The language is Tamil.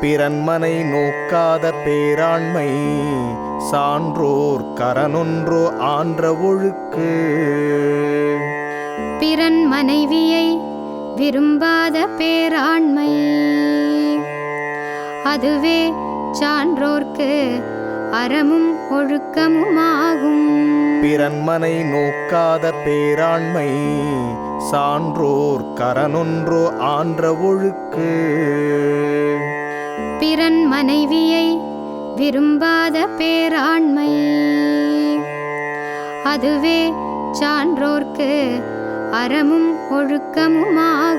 பிறன்மனை நோக்காத பேராண்மை சான்றோர் கரனொன்றோ ஆன்ற ஒழுக்கு. பிறன் மனைவியை விரும்பாத பேராண்மை அதுவே சான்றோர்க்கு அறமும் ஒழுக்கமுமாகும். பிறன்மனை நோக்காத பேராண்மை. சான்றோர் கரனொன்றோ ஆன்ற ஒழுக்கு. பிறன் மனைவியை விரும்பாத பேராண்மை. அதுவே சான்றோர்க்கு அறமும் ஒழுக்கமுமாக